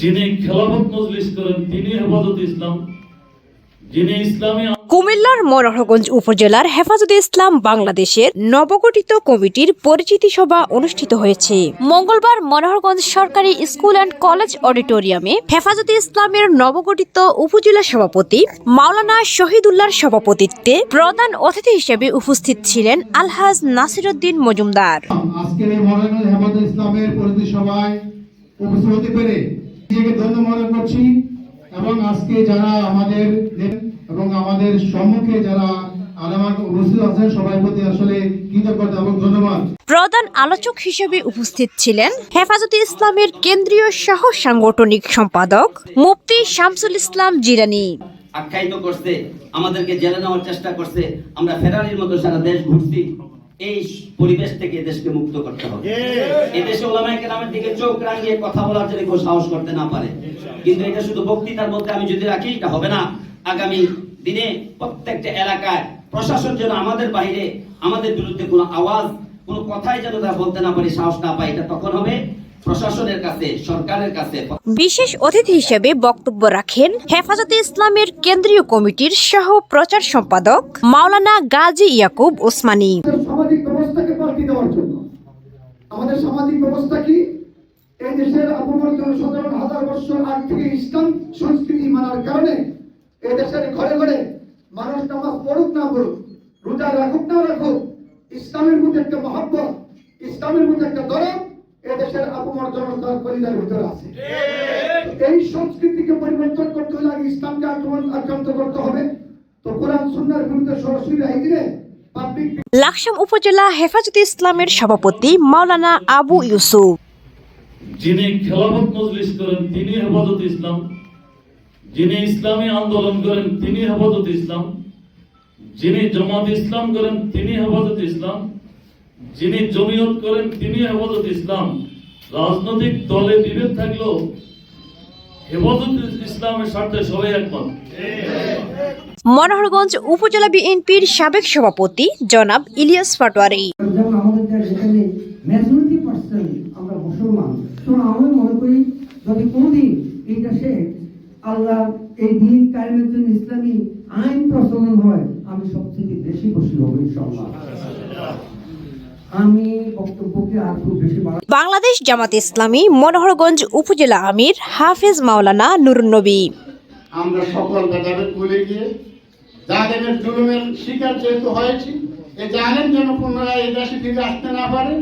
যিনি খেলাফত মজলিস করেন তিনি হেফাজত ইসলাম। যিনি ইসলামী কুমিল্লার মনোহরগঞ্জ উপজেলার হেফাজতে ইসলাম বাংলাদেশের নবগঠিত কমিটির পরিচিতি সভা অনুষ্ঠিত হয়েছে। মঙ্গলবার মনোহরগঞ্জ সরকারি স্কুল অ্যান্ড কলেজ অডিটোরিয়ামে হেফাজতে ইসলামের নবগঠিত উপজেলা সভাপতি মাওলানা শহীদুল্লাহর সভাপতিত্বে প্রধান অতিথি হিসেবে উপস্থিত ছিলেন আলহাজ নাসিরুদ্দিন মজুমদার। আজকের এই ইসলামের পরিচিতি সভায় উপস্থিত হতে পেরে নিজেকে ধন্য মনে করছি এবং আজকে যারা আমাদের এবং আমাদের সম্মুখে যারা আলামার উপস্থিত আছেন সবাই প্রতি আসলে কৃতজ্ঞতা এবং ধন্যবাদ। প্রধান আলোচক হিসেবে উপস্থিত ছিলেন হেফাজতে ইসলামের কেন্দ্রীয় সহ সাংগঠনিক সম্পাদক মুফতি শামসুল ইসলাম জিরানি আখ্যায়িত করছে আমাদেরকে জেলে নেওয়ার চেষ্টা করছে আমরা ফেরারির মতো সারা দেশ ঘুরছি। এই পরিবেশ থেকে দেশকে মুক্ত করতে হবে। এই। দেশে ওলামায়ে কেরামের দিকে চোখ রাঙিয়ে কথা বলার জন্য কেউ সাহস করতে না পারে। কিন্তু এটা শুধু বক্তৃতার মধ্যে আমি যদি রাখি এটা হবে না। আগামী দিনে প্রত্যেকটা এলাকায় প্রশাসন যেন আমাদের বাইরে আমাদের বিরুদ্ধে কোনো আওয়াজ কোনো কথাই যেন তারা বলতে না পারি সাহস না পায় এটা তখন হবে প্রশাসনের কাছে সরকারের কাছে। বিশেষ অতিথি হিসেবে বক্তব্য রাখেন হেফাজতে ইসলামের কেন্দ্রীয় কমিটির সহ প্রচার সম্পাদক মাওলানা গাজী ইয়াকুব ওসমানী আমাদের সামাজিক ব্যবস্থাকে পাল্টে দেওয়ার জন্য আমাদের সামাজিক ব্যবস্থা কি? এই দেশের আবহাওয়ার জনসাধারণ হাজার বছর আগ থেকে ইসলাম সংস্কৃতি মানার কারণে এই দেশের ঘরে ঘরে মানুষ নামাজ পড়ুক না পড়ুক, রোজা রাখুক না রাখুক, ইসলামের মধ্যে একটা মহাব্বত, ইসলামের মধ্যে একটা দরদ এই দেশের আবহাওয়ার জনতার কলিজার ভিতরে আছে। এই সংস্কৃতিকে পরিবর্তন করতে হলে আগে ইসলামকে আক্রমণ আক্রান্ত করতে হবে। তো কোরআন, সুন্নার বিরুদ্ধে সরাসরি পাবলিক লাকসাম উপজেলা হেফাজতে ইসলামের সভাপতি মাওলানা আবু ইউসুফ। যিনি খেলাফত মজলিস করেন, তিনি হেফাজত ইসলাম। যিনি ইসলামী আন্দোলন করেন, তিনি হেফাজত ইসলাম। যিনি জামাত ইসলাম করেন, তিনি হেফাজত ইসলাম। যিনি জমিয়ত করেন, তিনি হেফাজত ইসলাম। রাজনৈতিক দলে বিভেদ থাকলেও ইসলামের স্বার্থে সবাই একমত। মনোহরগঞ্জ উপজেলা বিএনপির সাবেক সভাপতি জনাব ইলিয়াস পাটোয়ারি। আমাদের দেশ মেজরিটি পার্সেন্ট আমরা মুসলমান। তো আমি মনে করি যদি কোনোদিন এই দেশে আল্লাহ এই দিন কায়েমের জন্য ইসলামী আইন প্রচলন হয় আমি সবথেকে বেশি খুশি হব ইনশাআল্লাহ। আমি বাংলাদেশ জামাত ইসলামী মনোহরগঞ্জ উপজেলা আমির হাফেজ মাওলানা নুরুন্নবী আমরা সকল ভেদাভেদ ভুলে গিয়ে জালেমের জুলুমের শিকার যেহেতু হয়েছি এই জালেম যেন পুনরায় এই দেশে ফিরে আসতে না পারে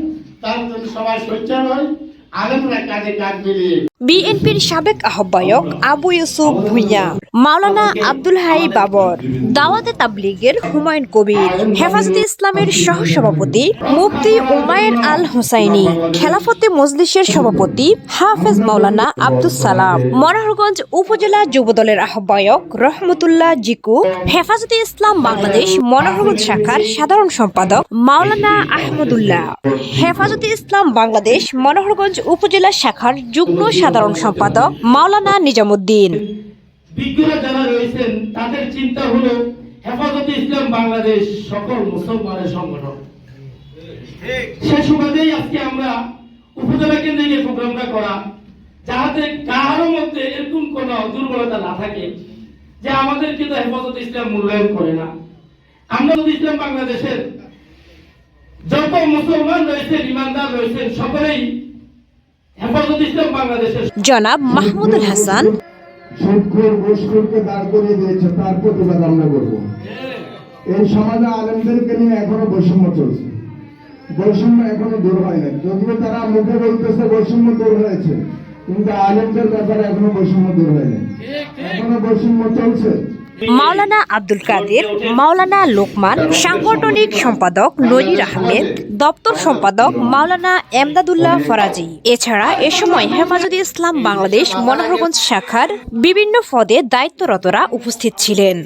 তার জন্য সবাই সোচ্চার হয় আলেমরা কাজে কাজ মিলিয়ে বিএনপির সাবেক আহ্বায়ক আবু ইউসুফ ভুঁইয়া। মাওলানা আব্দুল হাই বাবর দাওয়াতে তাবলিগের হুমায়ুন কবির হেফাজতে ইসলামের সহ সভাপতি মুফতি উমায়ের আল হুসাইনি খেলাফতে মজলিসের সভাপতি হাফেজ মাওলানা আব্দুস সালাম মনোহরগঞ্জ উপজেলা যুবদলের আহ্বায়ক রহমতুল্লাহ জিকু হেফাজতে ইসলাম বাংলাদেশ মনোহরগঞ্জ শাখার সাধারণ সম্পাদক মাওলানা আহমদুল্লাহ। হেফাজতে ইসলাম বাংলাদেশ মনোহরগঞ্জ উপজেলা শাখার যুগ্ম সাধারণ সম্পাদক মাওলানা নিজামুদ্দিন। বিজ্ঞরা যারা রয়েছেন, তাদের চিন্তা হলো, হেফাজতে ইসলাম বাংলাদেশ সকল মুসলমানের সংগঠন। সে সুবাদেই আজকে আমরা উপজেলা কেন্দ্রে এই প্রোগ্রামটা করা যাতে কারও মধ্যে এরকম কোন দুর্বলতা না থাকে, যে আমাদেরকে তো হেফাজত ইসলাম মূল্যায়ন করে না। আমরা ইসলাম বাংলাদেশের যত মুসলমান রয়েছেন, ইমানদার রয়েছেন, সকলেই হেফাজত ইসলাম বাংলাদেশের জনাব মাহমুদুল হাসান সুদখোর ঘুষখোরকে দাঁড় করিয়ে দিয়েছে, তার প্রতিবাদ আমরা করব। এই সমাজে আলেমদেরকে নিয়ে এখনও বৈষম্য চলছে। বৈষম্য এখনও দূর হয় না যদিও তারা মুখে বলতেছে বৈষম্য দূর হয়েছে, কিন্তু আলেমদের ব্যাপারে এখনও বৈষম্য দূর হয়নি এখনও বৈষম্য চলছে। মাওলানা আব্দুল কাদের, মাওলানা লোকমান, সাংগঠনিক সম্পাদক নজির আহমেদ দপ্তর সম্পাদক মাওলানা এমদাদুল্লাহ ফরাজি। এছাড়া এ সময় হেফাজতে ইসলাম বাংলাদেশ মনোহরগঞ্জ শাখার বিভিন্ন পদে দায়িত্বরতরা উপস্থিত ছিলেন।